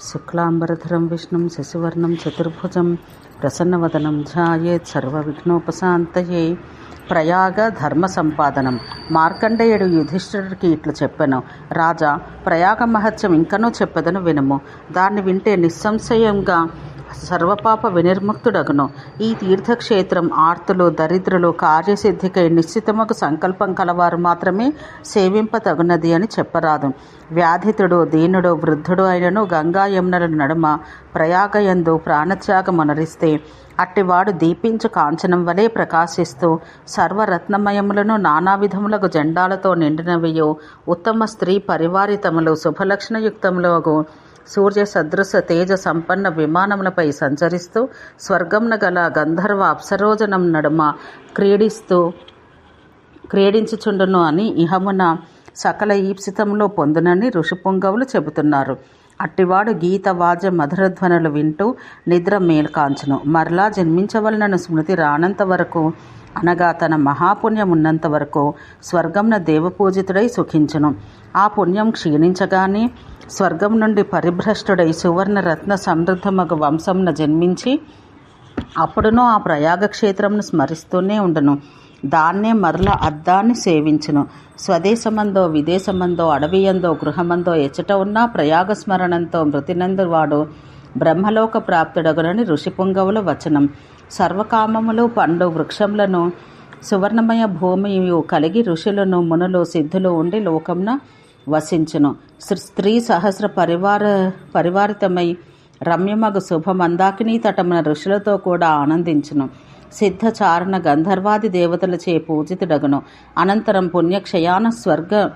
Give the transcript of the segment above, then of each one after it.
శుక్లాంబరధరం విష్ణుం శశివర్ణం చతుర్భుజం ప్రసన్నవదనం ధ్యాయేత్ సర్వవిఘ్నోపశాంతయే ప్రయాగ ధర్మ సంపాదనం మార్కండేయుడు యుధిష్ఠిరుడికి ఇట్లు చెప్పాను. రాజా ప్రయాగ మహత్యం ఇంకనూ చెప్పెదను వినుము. దాన్ని వింటే నిస్సంశయంగా సర్వపాప వినిర్ముక్తుడగును. ఈ తీర్థక్షేత్రం ఆర్తులు దరిద్రులు కార్యసిద్ధికై నిశ్చితముకు సంకల్పం కలవారు మాత్రమే సేవింపతగునది అని చెప్పరాదు. వ్యాధితుడు దీనుడు వృద్ధుడు అయినను గంగా యమునల నడుమ ప్రయాగయందు ప్రాణత్యాగమునరిస్తే అట్టివాడు దీపించు కాంచనం వలె ప్రకాశిస్తూ సర్వరత్నమయములను నానా విధములకు జెండాలతో నిండినవియో ఉత్తమ స్త్రీ పరివారితములు శుభలక్షణయుక్తములకు సూర్య సదృశ తేజ సంపన్న విమానములపై సంచరిస్తూ స్వర్గంన గల గంధర్వ అప్సరోజనం నడుమ క్రీడిస్తూ క్రీడించుచుండును అని ఇహమున సకల ఈప్సితంలో పొందునని ఋషిపుంగవులు చెబుతున్నారు. అట్టివాడు గీత వాద్య మధురధ్వనులు వింటూ నిద్ర మేల్కాంచును. మరలా జన్మించవలనను స్మృతి రానంత వరకు అనగా తన మహాపుణ్యం ఉన్నంత వరకు స్వర్గంన దేవపూజితుడై సుఖించును. ఆ పుణ్యం క్షీణించగానే స్వర్గం నుండి పరిభ్రష్టుడై సువర్ణరత్న సమృద్ధమగ వంశంన జన్మించి అప్పుడునూ ఆ ప్రయాగ క్షేత్రంను స్మరిస్తూనే ఉండును. దాన్నే మరల అద్దాన్ని సేవించును. స్వదేశమందో విదేశమందో అడవియందో గృహమందో ఎచ్చట ఉన్నా ప్రయాగస్మరణంతో మృతినందు వాడు బ్రహ్మలోక ప్రాప్తుడగునని ఋషిపుంగవుల వచనం. సర్వకామములు పండు వృక్షములను సువర్ణమయ భూమియు కలిగి ఋషులను మునులు సిద్ధులు ఉండి లోకంన వసించును. స్త్రీ సహస్ర పరివార పరివారితమై రమ్యమగు శుభ మందాకిని తటమున ఋషులతో కూడా ఆనందించును. సిద్ధ చారణ గంధర్వాది దేవతలచే పూజితుడగును. అనంతరం పుణ్యక్షయాన స్వర్గ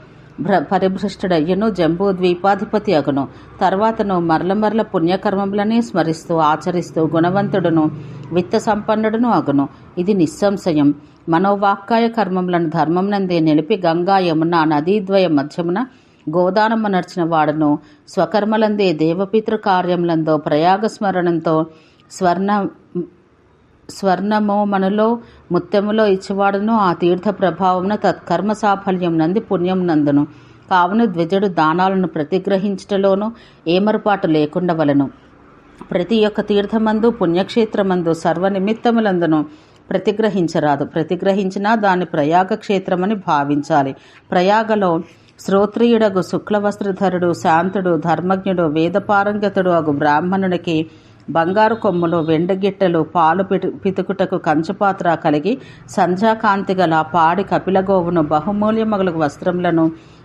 పరిభ్రష్టుడయ్యను జంబూ ద్వీపాధిపతి అగును. తర్వాతను మరల మరల పుణ్యకర్మములనే స్మరిస్తూ ఆచరిస్తూ గుణవంతుడును విత్త సంపన్నుడును అగును. ఇది నిస్సంశయం. మనోవాక్కాయ కర్మములను ధర్మమునందే నిలిపి గంగా యమున నదీద్వయ మధ్యమున గోదానము నడిచిన వాడును. స్వకర్మలందే దేవపితృ కార్యములందో ప్రయాగస్మరణంతో స్వర్ణ స్వర్ణమో మనలో ముత్యములో ఇచ్చివాడును ఆ తీర్థ ప్రభావమున తత్కర్మ సాఫల్యం నంది పుణ్యం నందును. కావున ద్విజుడు దానాలను ప్రతిగ్రహించటలోనూ లేకుండా లేకుండవలను ప్రతి ఒక్క తీర్థమందు పుణ్యక్షేత్రమందు సర్వనిమిత్తములందును ప్రతిగ్రహించరాదు. ప్రతిగ్రహించినా దాన్ని ప్రయాగ క్షేత్రమని భావించాలి. ప్రయాగలో శ్రోత్రియుడగు శుక్లవస్త్రధరుడు శాంతుడు ధర్మజ్ఞుడు వేదపారంగతుడు అగు బ్రాహ్మణునికి బంగారు కొమ్ములు వెండగిట్టెలు పాలు పితుకుటకు కంచుపాత్ర కలిగి సంధ్యాకాంతి గల పాడి కపిలగోవును బహుమూల్యమగులకు వస్త్రములను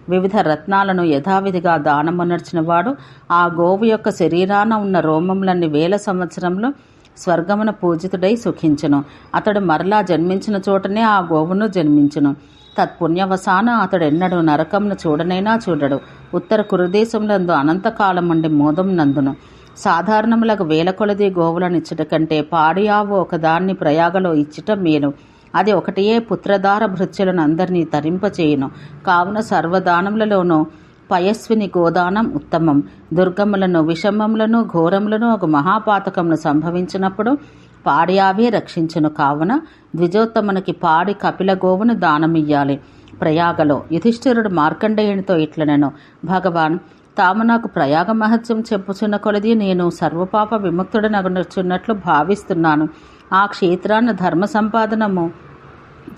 వివిధ రత్నాలను యథావిధిగా దానమునర్చినవాడు ఆ గోవు యొక్క శరీరాన ఉన్న రోమములన్నీ వేల సంవత్సరంలో స్వర్గమున పూజితుడై సుఖించును. అతడు మరలా జన్మించిన చోటనే ఆ గోవును జన్మించును. తత్పుణ్యవసాన అతడెన్నడూ నరకంను చూడనైనా చూడడు. ఉత్తర కురుదేశంలందు అనంతకాలం ఉండి మోదం నందును. సాధారణములకు వేల కొలది గోవులను ఇచ్చుట కంటే పాడియావు ఒకదాన్ని ప్రయాగలో ఇచ్చట మేలు. అది ఒకటియే పుత్రధార భృత్యులను అందరినీ తరింపచేయును. కావున సర్వదానములలోనూ పయస్విని గోదానం ఉత్తమం. దుర్గములను విషమములను ఘోరములను ఒక మహాపాతకమును సంభవించినప్పుడు పాడియావే రక్షించును. కావున ద్విజోత్తమునికి పాడి కపిల గోవును దానమియ్యాలి. ప్రయాగలో యుధిష్ఠిరుడు మార్కండేయునితో ఇట్లనెను. భగవాన్ తాము నాకు ప్రయాగ మహత్యం చెప్పుచున్న కొలది నేను సర్వపాప విముక్తుడనగుచున్నట్లు భావిస్తున్నాను. ఆ క్షేత్రాన్ని ధర్మ సంపాదనము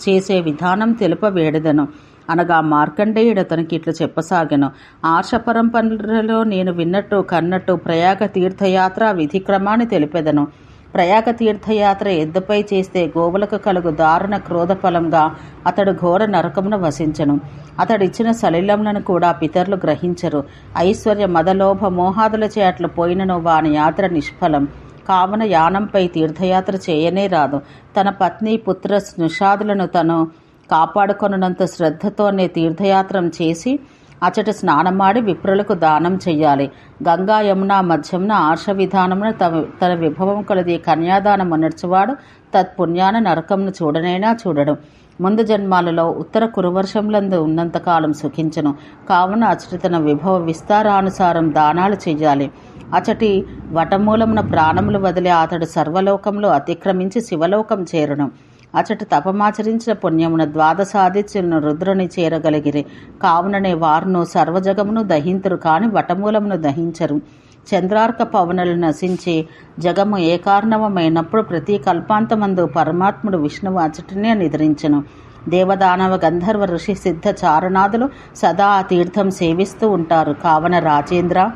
చేసే విధానం తెలుపవేడదను. అనగా మార్కండేయుడు అతనికి ఇట్లు చెప్పసాగను. ఆర్ష పరంపరలో నేను విన్నట్టు కన్నట్టు ప్రయాగ తీర్థయాత్ర విధిక్రమాన్ని తెలిపెదను. ప్రయాగ తీర్థయాత్ర ఎద్దుపై చేస్తే గోవులకు కలుగు దారుణ క్రోధ ఫలంగా అతడు ఘోర నరకమున వసించను. అతడిచ్చిన సలిలములను కూడా పితరులు గ్రహించరు. ఐశ్వర్య మదలోభ మోహాదుల చేట్లు పోయినను వాని యాత్ర నిష్ఫలం. కావున యానంపై తీర్థయాత్ర చేయనే రాదు. తన పత్ని పుత్ర స్నుషాదులను తను కాపాడుకొనంత శ్రద్ధతోనే తీర్థయాత్రం చేసి అచట స్నానమాడి విప్రులకు దానం చెయ్యాలి. గంగా యమున మధ్యమున ఆర్ష విధానమున తమ తన విభవం కొలది కన్యాదానం అనర్చువాడు తత్పుణ్యాన నరకంను చూడనైనా చూడడం. ముందు జన్మాలలో ఉత్తర కురువర్షంలందు ఉన్నంతకాలం సుఖించను. కావున అచటి తన విభవ విస్తారానుసారం దానాలు చెయ్యాలి. అచటి వటమూలమున ప్రాణములు వదిలి అతడు సర్వలోకంలో అతిక్రమించి శివలోకం చేరును. అచట తపమాచరించిన పుణ్యమున ద్వాదశాదిత్యులను రుద్రుని చేరగలిగిరి. కావుననే వారును సర్వజగమును దహింతురు కాని వటమూలమును దహించరు. చంద్రార్క పవనులు నశించి జగము ఏకార్ణవమైనప్పుడు ప్రతి కల్పాంతమందు పరమాత్ముడు విష్ణువు అచటనే నిద్రించను. దేవదానవ గంధర్వ ఋషి సిద్ధ చారణాదులు సదా ఆ తీర్థం సేవిస్తూ ఉంటారు. కావన రాజేంద్ర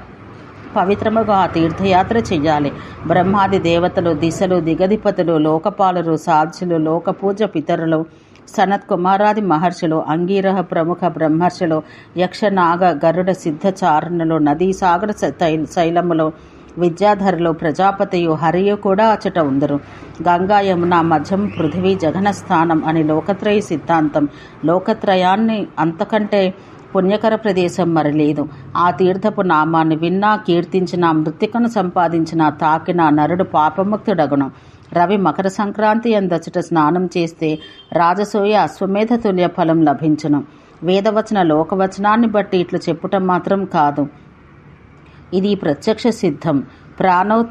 పవిత్రముగా ఆ తీర్థయాత్ర చెయ్యాలి బ్రహ్మాది దేవతలు దిశలు దిగధిపతులు లోకపాలరు సాధ్యులు లోకపూజ పితరులు సనత్ కుమారాది మహర్షులు అంగీరహ ప్రముఖ బ్రహ్మర్షులు యక్షనాగ గరుడ సిద్ధచారణులు నదీ సాగర శైలములు విద్యాధరులు ప్రజాపతియు హరియు కూడా అచట ఉందరు. గంగా యమున మధ్యం పృథివీ జగన స్థానం అని లోకత్రయ సిద్ధాంతం. లోకత్రయాన్ని అంతకంటే పుణ్యకర ప్రదేశం మరి లేదు ఆ తీర్థపు నామాన్ని విన్నా కీర్తించిన మృతికను సంపాదించిన తాకిన నరుడు పాపముక్తుడగును. రవి మకర సంక్రాంతి అందచట స్నానం చేస్తే రాజసూయ అశ్వమేధ తుల్య ఫలం లభించును. వేదవచన లోకవచనాన్ని బట్టి ఇట్లు చెప్పుటం మాత్రం కాదు. ఇది ప్రత్యక్ష సిద్ధం. ప్రాణో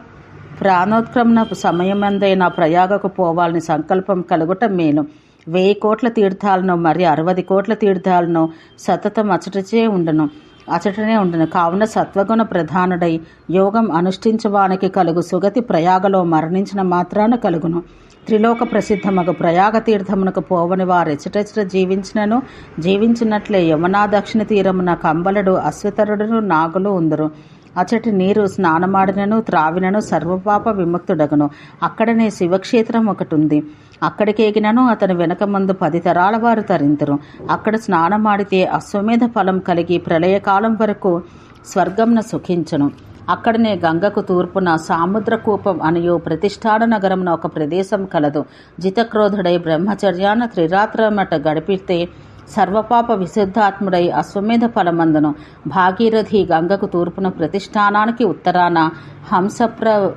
ప్రాణోత్క్రమణ సమయమందైన ప్రయాగకు పోవాలని సంకల్పం కలుగుట మేలు. వెయ్యి కోట్ల తీర్థాలను మరి అరవది కోట్ల తీర్థాలను సతతం అచటచే ఉండను. అచటనే ఉండను. కావున సత్వగుణ ప్రధానుడై యోగం అనుష్ఠించవానికి కలుగు సుగతి ప్రయాగలో మరణించిన మాత్రాన కలుగును. త్రిలోక ప్రసిద్ధమగు ప్రయాగ తీర్థమునకు పోవని వారు ఎచటెచట జీవించినను. జీవించినట్లే యమునా దక్షిణ తీరమున కంబలుడు అశ్వతరుడును నాగులు ఉందరు. అచటి నీరు స్నానమాడినను త్రావినను సర్వపాప విముక్తుడగును. అక్కడనే శివక్షేత్రం ఒకటి ఉంది అక్కడికేగినను అతని వెనకముందు పది తరాల వారు తరింతురు. అక్కడ స్నానమాడితే అశ్వమేధ ఫలం కలిగి ప్రళయకాలం వరకు స్వర్గంన సుఖించును. అక్కడనే గంగకు తూర్పున సాముద్రకూపం అనియు ప్రతిష్టాన నగరంన ఒక ప్రదేశం కలదు. జితక్రోధుడై బ్రహ్మచర్యాన త్రిరాత్రమట గడిపితే సర్వపాప విశుద్ధాత్ముడై అశ్వమేధ ఫలమందును. భాగీరథి గంగకు తూర్పున ప్రతిష్టానానికి ఉత్తరాన హంసప్ర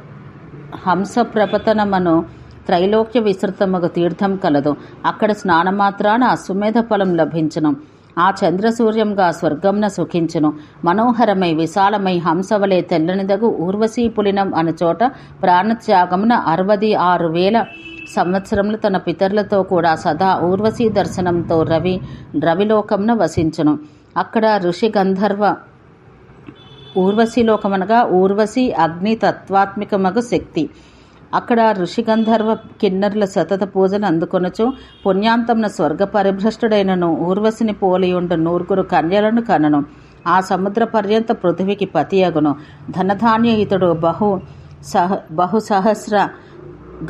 హంసప్రపతనమను త్రైలోక్య విస్తృతమగు తీర్థం కలదు. అక్కడ స్నానమాత్రాన అశ్వమేధ ఫలం లభించను. ఆ చంద్రసూర్యంగా స్వర్గంన సుఖించును. మనోహరమై విశాలమై హంసవలే తెల్లనిదగు ఊర్వశీ పులినం అను చోట ప్రాణత్యాగమున అరవది ఆరు వేల సంవత్సరములు తన పితరులతో కూడా సదా ఊర్వశీ దర్శనంతో రవి రవిలోకంన వసించును. అక్కడ ఋషి గంధర్వ ఊర్వశీలోకమనగా ఊర్వశి అగ్ని తత్వాత్మికమగు శక్తి. అక్కడ ఋషిగంధర్వ కిన్నరుల సతత పూజను అందుకొనచు పుణ్యాంతమున స్వర్గ పరిభ్రష్టుడైనను ఊర్వశిని పోలియుండు నూరుగురు కన్యలను కనను. ఆ సముద్ర పర్యంత పృథివికి పతియగును. ధనధాన్యహితుడు బహు సహ బహు సహస్ర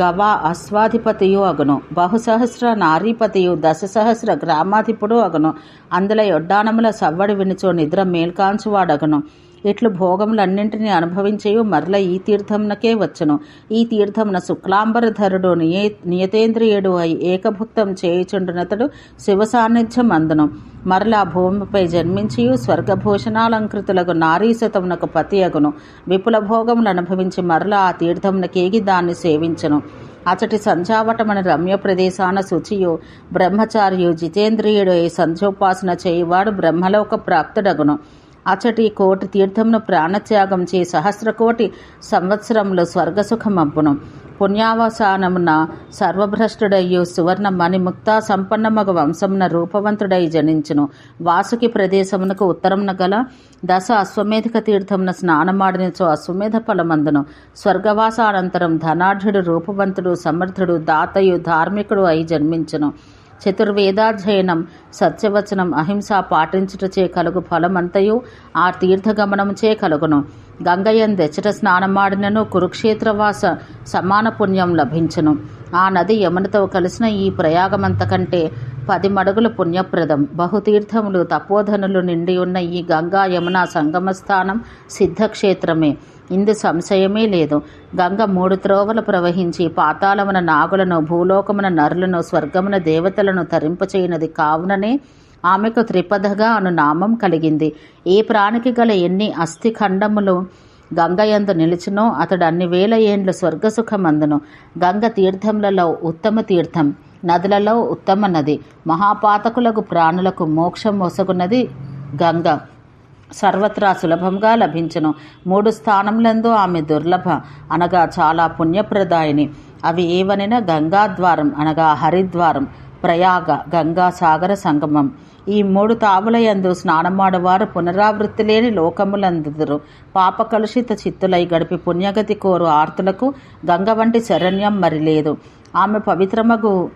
గవా అశ్వాధిపతియు అగును. బహుసహస్ర నారీపతియు దశ సహస్ర గ్రామాధిపుడు అగును. అందులో యొడ్డానముల సవ్వడి వినుచో నిద్ర మేల్కాంచువాడగును. ఇట్లు భోగములన్నింటినీ అనుభవించేయు మరల ఈ తీర్థంనకే వచ్చును. ఈ తీర్థమున శుక్లాంబరధరుడు నియ నియతేంద్రియుడు అయి ఏకభుక్తం చేయుచుండునతడు శివ సాన్నిధ్యం అందను మరలా భూమిపై జన్మించి స్వర్గభూషణాలంకృతులకు నారీశతమునకు పతి అగును విపుల భోగములు అనుభవించి మరలా ఆ తీర్థమునకేగి దాన్ని సేవించను. అచటి సంధ్యావటమన రమ్య ప్రదేశాన శుచియు బ్రహ్మచారియు జితేంద్రియుడు ఈ సంధ్యోపాసన చేయువాడు బ్రహ్మలోక ప్రాప్తుడగును అచటి కోటి తీర్థమును ప్రాణత్యాగం చే సహస్రకోటి సంవత్సరంలో స్వర్గసుఖమబ్బును. పుణ్యావసానమున సర్వభ్రష్టుడయ్యు సువర్ణ మణిముక్త సంపన్నమగ వంశమున రూపవంతుడై జనించును. వాసుకి ప్రదేశమునకు ఉత్తరమున గల దశ అశ్వమేధిక తీర్థమున స్నానమాడినచో అశ్వమేధ ఫలమందును. స్వర్గవాసానంతరం ధనాఢ్యుడు రూపవంతుడు సమర్థుడు దాతయు ధార్మికుడు అయి జన్మించును. చతుర్వేదాధ్యయనం సత్యవచనం అహింస పాటించుటచే కలుగు ఫలమంతయు ఆ తీర్థగమనముచే కలుగును. గంగయందెచ్చట స్నానమాడినను కురుక్షేత్రవాస సమాన పుణ్యం లభించును. ఆ నది యమునతో కలిసిన ఈ ప్రయాగమంతకంటే పది మడుగుల పుణ్యప్రదం. బహుతీర్థములు తపోధనులు నిండి ఉన్న ఈ గంగా యమున సంగమస్థానం సిద్ధక్షేత్రమే. ఇందు సంశయమే లేదు. గంగ మూడు త్రోవలు ప్రవహించి పాతాళమున నాగులను భూలోకమున నరులను స్వర్గమున దేవతలను తరింపచేయనది కావుననే ఆమెకు త్రిపదగా అను నామం కలిగింది. ఏ ప్రాణికి గల ఎన్ని అస్థి ఖండములు గంగయందు నిలిచినో అతడు అన్ని వేల ఏండ్లు స్వర్గసుఖమందును. గంగ తీర్థములలో ఉత్తమ తీర్థం నదులలో ఉత్తమ నది మహాపాతకులకు ప్రాణులకు మోక్షం మొసగున్నది గంగ. సర్వత్రా సులభంగా లభించను. మూడు స్థానములందు ఆమె దుర్లభ. అనగా చాలా పుణ్యప్రదాయిని. అవి ఏవనిన గంగాద్వారం అనగా హరిద్వారం ప్రయాగ గంగా సాగర సంగమం. ఈ మూడు తావులయందు స్నానమాడవారు పునరావృత్తి లేని లోకములందుదురు. పాప కలుషిత చిత్తులై గడిపి పుణ్యగతి కోరు ఆర్తులకు గంగ వంటి శరణ్యం మరి లేదు ఆమె పవిత్రమగు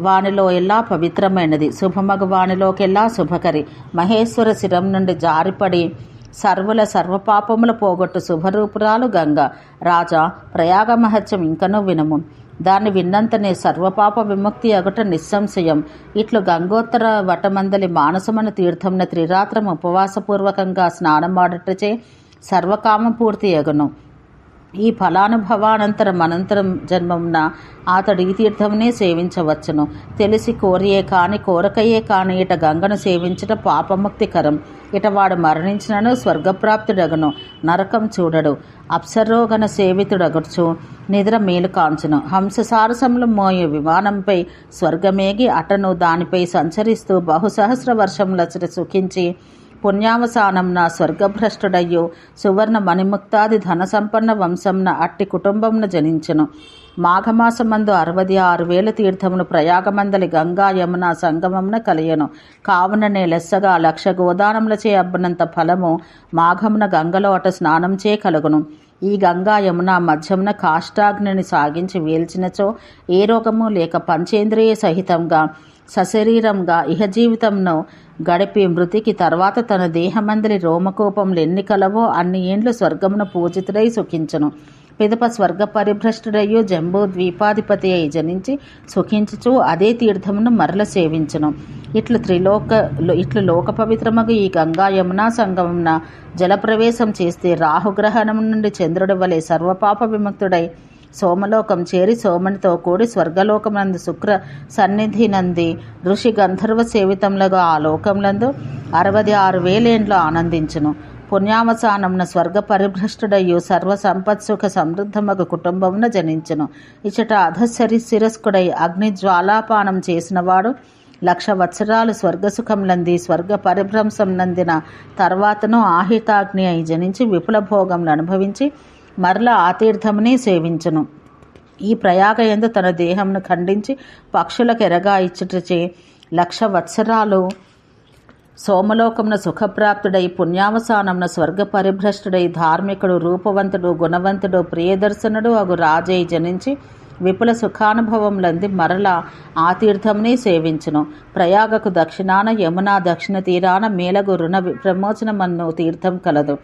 వానిలో ఎల్లా పవిత్రమైనది? శుభమగు వానిలోకెల్లా శుభకరి? మహేశ్వర శిరం నుండి జారిపడి సర్వుల సర్వపాపముల పోగొట్టు శుభరూపురాలు గంగ. రాజా ప్రయాగ మహత్యం ఇంకనూ వినము. దాన్ని విన్నంతనే సర్వపాప విముక్తి అగుట నిస్సంశయం. ఇట్లు గంగోత్తర వటమందలి మానసమన తీర్థంన త్రిరాత్రం ఉపవాసపూర్వకంగా స్నానమాడటచే సర్వకామం పూర్తి అగును ఈ ఫలానుభవానంతరం అనంతరం జన్మమున అతడు ఈ తీర్థమునే సేవించవచ్చును. తెలిసి కోరియే కాని కోరకయే కాని ఇట గంగను సేవించట పాపముక్తికరం. ఇట వాడు మరణించినను స్వర్గప్రాప్తుడగను. నరకం చూడడు. అప్సరోగణ సేవితుడగచ్చు నిద్ర మేలు కాంచును. హంససారసములు మోయు విమానంపై స్వర్గమేగి అటను దానిపై సంచరిస్తూ బహుసహస్ర వర్షములచట సుఖించి పుణ్యావసానంన స్వర్గభ్రష్టుడయ్యో సువర్ణ మణిముక్తాది ధనసంపన్న వంశంన అట్టి కుటుంబంన జనించెను. మాఘమాసమందు అరవది ఆరు వేల తీర్థమును ప్రయాగమందలి గంగా యమున సంగమమున కలియను. కావుననే లెస్సగా లక్ష గోదానములచే అబ్బనంత ఫలము మాఘమున గంగలో అట స్నానంచే కలుగును. ఈ గంగా యమున మధ్యమున కాష్టాగ్నిని సాగించి వేల్చినచో ఏ రోగము లేక పంచేంద్రియ సహితంగా సశరీరంగా ఇహ జీవితంను గడిపి మృతికి తర్వాత తన దేహమందలి రోమకోపములు ఎన్ని కలవో అన్ని ఏండ్లు స్వర్గమున పూజితుడై సుఖించను. పిదప స్వర్గ పరిభ్రష్టుడయ్యో జంబూ ద్వీపాధిపతి అయి జనించి సుఖించుచు అదే తీర్థమును మరల సేవించను. ఇట్లు త్రిలోక ఇట్లు లోక పవిత్రమగు ఈ గంగా యమునా సంగమున జలప్రవేశం చేస్తే రాహుగ్రహణం నుండి చంద్రుడి వలె సర్వపాప విముక్తుడై సోమలోకం చేరి సోమనితో కూడి స్వర్గలోకమునందు శుక్ర సన్నిధి నంది ఋషి గంధర్వ సేవితంలో ఆ లోకములందు అరవది ఆరు వేలేండ్లు ఆనందించును. పుణ్యావసానమున స్వర్గ పరిభ్రష్టుడయ్యు సర్వ సంపత్సుఖ సమృద్ధమగు కుటుంబమున జనించును. ఇచట అధశరి శిరస్కుడై అగ్ని జ్వాలాపానం చేసినవాడు లక్ష వత్సరాలు స్వర్గసుఖంలంది స్వర్గ పరిభ్రంశం నందిన తర్వాతను ఆహితాగ్ని అయి జనించి విపుల భోగములు అనుభవించి మరల ఆ తీర్థమునే సేవించును. ఈ ప్రయాగ ఎందు తన దేహంను ఖండించి పక్షులకు ఎరగా ఇచ్చుటచే లక్ష వత్సరాలు సోమలోకమున సుఖప్రాప్తుడై పుణ్యావసానమున స్వర్గ పరిభ్రష్టుడై ధార్మికుడు రూపవంతుడు గుణవంతుడు ప్రియదర్శనుడు అగు రాజై జనించి విపుల సుఖానుభవములంది మరల ఆ తీర్థమునే సేవించును. ప్రయాగకు దక్షిణాన యమున దక్షిణ తీరాన మేలగు రుణ ప్రమోచనమన్ను తీర్థం కలదు.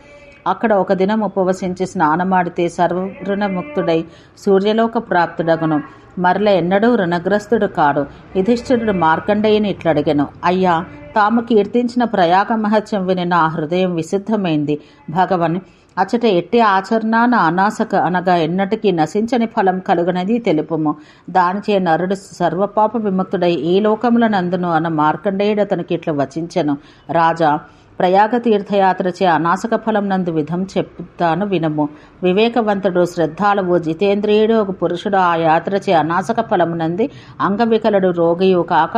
అక్కడ ఒక దినం ఉపవసించి స్నానమాడితే సర్వరుణముక్తుడై సూర్యలోక ప్రాప్తుడగును. మరల ఎన్నడూ రుణగ్రస్తుడు కాడు. యుధిష్ఠిరుడు మార్కండేయుని ఇట్లడిగను. అయ్యా తాము కీర్తించిన ప్రయాగ మహత్యం విని నా హృదయం విశుద్ధమైంది. భగవన్ అచట ఎట్టి ఆచరణాన అనాసక అనగా ఎన్నటికీ నశించని ఫలం కలుగునది తెలుపుము. దానిచే నరుడు సర్వపాప విముక్తుడై ఈ లోకముల నందును అన్న మార్కండేయుడు అతనికి ఇట్లా వచించెను. రాజా ప్రయాగ తీర్థయాత్రచే అనాసక ఫలం నందు విధం చెప్తాను వినము. వివేకవంతుడు శ్రద్ధాళువు జితేంద్రియుడు ఒక పురుషుడు ఆ యాత్రచే అనాసక ఫలమునంది అంగవికలుడు రోగియు కాక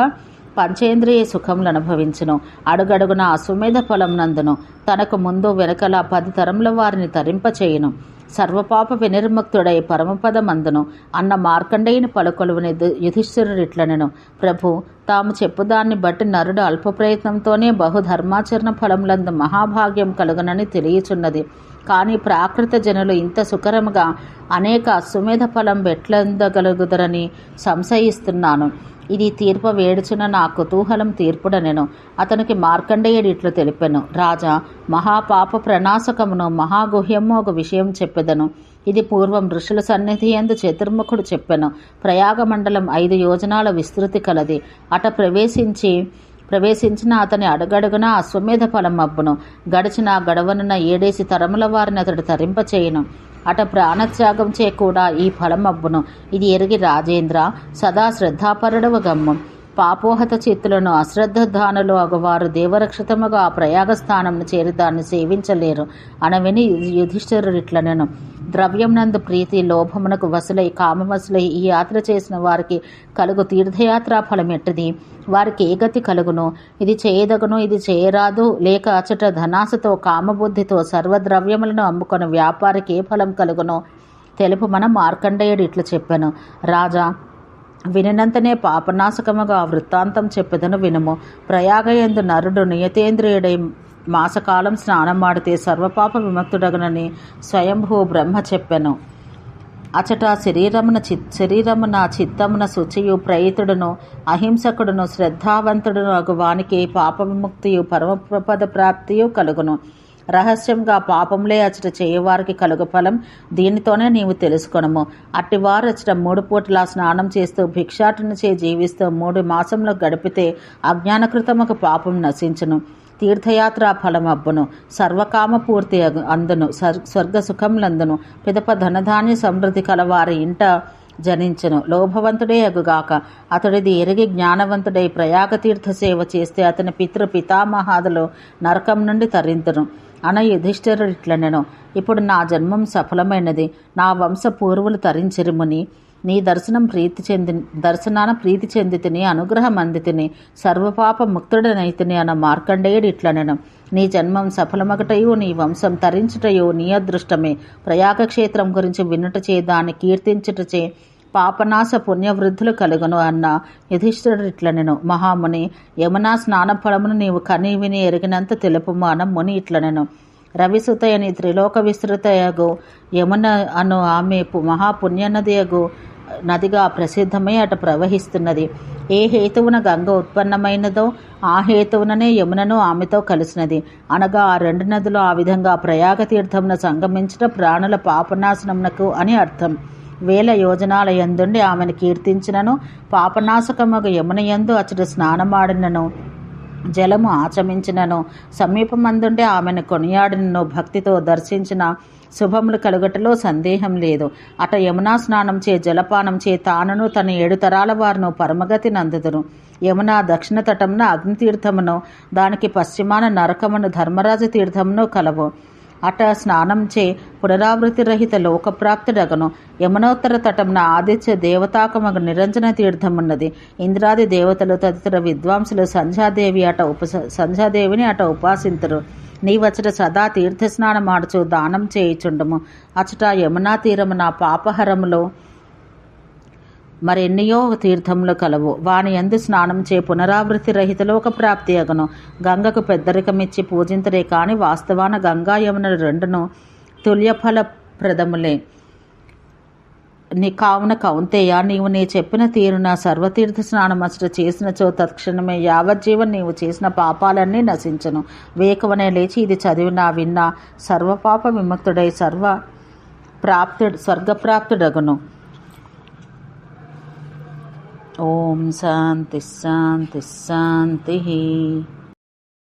పంచేంద్రియ సుఖములు అనుభవించును. అడుగడుగున అసుమేధ ఫలం నందును. తనకు ముందు వెనకల పది తరముల వారిని తరింపచేయును. సర్వపాప వినిర్ముక్తుడై పరమపదమందును. అన్న మార్కండేయుని పలుకొలువుని యుధిష్ఠిరుడిట్లనెను. ప్రభు తాము చెప్పుదాన్ని బట్టి నరుడు అల్ప ప్రయత్నంతోనే బహుధర్మాచరణ ఫలములందు మహాభాగ్యం కలుగునని తెలియచున్నది. కానీ ప్రాకృత జనులు ఇంత సుకరముగా అనేక అశ్వమేధ ఫలం వెట్లందగలుగుదరని సంశయిస్తున్నాను. ఇది తీర్ప వేడుచున నా కుతూహలం తీర్పుడనెను. అతనికి మార్కండేయుడు ఇట్లు తెలిపెను. రాజా మహాపాప ప్రణాశకమును మహాగుహ్యము ఒక విషయం చెప్పెదను. ఇది పూర్వం ఋషుల సన్నిధి ఎందు చతుర్ముఖుడు చెప్పెను. ప్రయాగ మండలం ఐదు యోజనాల విస్తృతి కలది. అట ప్రవేశించి ప్రవేశించిన అతని అడుగడుగున అశ్వమేధ ఫలం అబ్బును. గడిచిన గడవనున్న ఏడేసి తరముల వారిని అతడు తరింపచేయును. అట ప్రాణత్యాగంచే కూడా ఈ ఫలం అబ్బును. ఇది ఎరిగి రాజేంద్ర సదా శ్రద్ధాపరుడవ గమ్మం పాపోహత చేతులను అశ్రద్ధ దానులు అగవారు దేవరక్షితముగా ఆ ప్రయాగ స్థానంను చేరి దాన్ని సేవించలేరు. అనవిని యుధిష్ఠిరుడిట్లనెను. ద్రవ్యమునందు ప్రీతి లోభమునకు వసులై కామవసులై ఈ యాత్ర చేసిన వారికి కలుగు తీర్థయాత్రా ఫలం ఎట్టిది? వారికి ఏ గతి కలుగును? ఇది చేయదగును ఇది చేయరాదు. లేక అచట ధనాసతో కామబుద్ధితో సర్వద్రవ్యములను అమ్ముకొని వ్యాపారికి ఏ ఫలం కలుగును? తెలుపు మన మార్కండేయుడు ఇట్లు చెప్పాను. రాజా వినినంతనే పాపనాశకముగా వృత్తాంతం చెప్పెదను వినుము. ప్రయాగయందు నరుడు నియతేంద్రియుడై మాసకాలం స్నానం స్నానమాడితే సర్వపాప విముక్తుడగనని స్వయంభూ బ్రహ్మ చెప్పెను. అచట శరీరమున చిత్ శరీరమున చిత్తమున శుచియు ప్రయితుడును అహింసకుడును శ్రద్ధావంతుడును అగు వానికి పాప విముక్తియు పరమపద ప్రాప్తియు కలుగును. రహస్యంగా పాపంలే అచట చేయవారికి కలుగు ఫలం దీనితోనే నీవు తెలుసుకొనము. అట్టివారు అచట మూడు పూటలా స్నానం చేస్తూ భిక్షాటన చే జీవిస్తూ మూడు మాసంలో గడిపితే అజ్ఞానకృతముకు పాపం నశించును. తీర్థయాత్రా ఫలమబ్బును సర్వకామ పూర్తి అగు- అందును సర్- స్వర్గ సుఖంలందును పిదప ధనధాన్య సమృద్ధి కలవారి ఇంట జనించను. లోభవంతుడే అగుగాక అతడిది ఎరిగి జ్ఞానవంతుడై ప్రయాగతీర్థ సేవ చేస్తే అతని పితృ పితామహాదులు నరకం నుండి తరింతును అన యుధిష్ఠిరుడు ఇట్లనెను ఇప్పుడు నా జన్మం సఫలమైనది. నా వంశ పూర్వులు తరించిరుముని నీ దర్శనం ప్రీతి చెంది దర్శనాన ప్రీతి చెందితిని అనుగ్రహం అందితిని సర్వపాప ముక్తుడనైతిని అన్న మార్కండేయుడు ఇట్లనెను. నీ జన్మం సఫలమగటయు నీ వంశం తరించుటయు నీ అదృష్టమే. ప్రయాగక్షేత్రం గురించి వినుటచే దాన్ని కీర్తించుటచే పాపనాశ పుణ్యవృద్ధులు కలుగును అన్న యుధిష్ఠుడు ఇట్లనెను. మహాముని యమునా స్నాన ఫలమును నీవు కని విని ఎరిగినంత తెలుపుము అన ముని ఇట్లనెను. రవిసుతయని త్రిలోక విస్తృతయగు యమున అను ఆమె పు- మహాపుణ్యనదియగు నదిగా ప్రసిద్ధమై అట ప్రవహిస్తున్నది. ఏ హేతువున గంగ ఉత్పన్నమైనదో ఆ హేతువుననే యమునను ఆమెతో కలిసినది. అనగా ఆ రెండు నదులు ఆ విధంగా ప్రయాగ తీర్థమున సంగమించట ప్రాణుల పాపనాశనమునకు అని అర్థం. వేల యోజనాల యందుండి ఆమెను కీర్తించినను పాపనాశకమగు యమునయందు అతడు స్నానమాడినను జలము ఆచమించినను సమీపమందుండే ఆమెను కొనియాడినను భక్తితో దర్శించిన శుభములు కలుగటలో సందేహం లేదు. అట యమునా స్నానం చే జలపానం చే తానను తన ఏడు తరాల వారును పరమగతి నందుదురు. యమున దక్షిణ తటమున అగ్నితీర్థమును దానికి పశ్చిమాన నరకమును ధర్మరాజు తీర్థమును కలవు. అట స్నానం చే పునరావృతి రహిత లోకప్రాప్తుడగను యమునోత్తర తటమున ఆదిత్య దేవతాకమగు నిరంజన తీర్థమున్నది. ఇంద్రాది దేవతలు తదితర విద్వాంసులు సంధ్యాదేవి అట ఉప సంధ్యాదేవిని అట ఉపాసింతురు. నీవచట సదా తీర్థస్నానమాడుచు దానం చేయుచుండము. అచట యమునా తీరమున పాపహరములో మరెన్నియో తీర్థములు కలవు. వాని ఎందు స్నానం చే పునరావృతి రహిత లోక ప్రాప్తి అగను. గంగకు పెద్దరికమిచ్చి పూజించరే కాని వాస్తవాన గంగా యమున రెండును తుల్యఫల ప్రదములే నీ కావున కౌంతేయ నీవు నీ చెప్పిన తీరున సర్వతీర్థ స్నానం అసలు చేసినచో తత్క్షణమే యావజ్జీవన్ నీవు చేసిన పాపాలన్నీ నశించను. వేకవనే లేచి ఇది చదివినా విన్నా సర్వపాప విముక్తుడై సర్వ ప్రాప్తుడు స్వర్గప్రాప్తుడగును. ఓం శాంతి శాంతి శాంతి.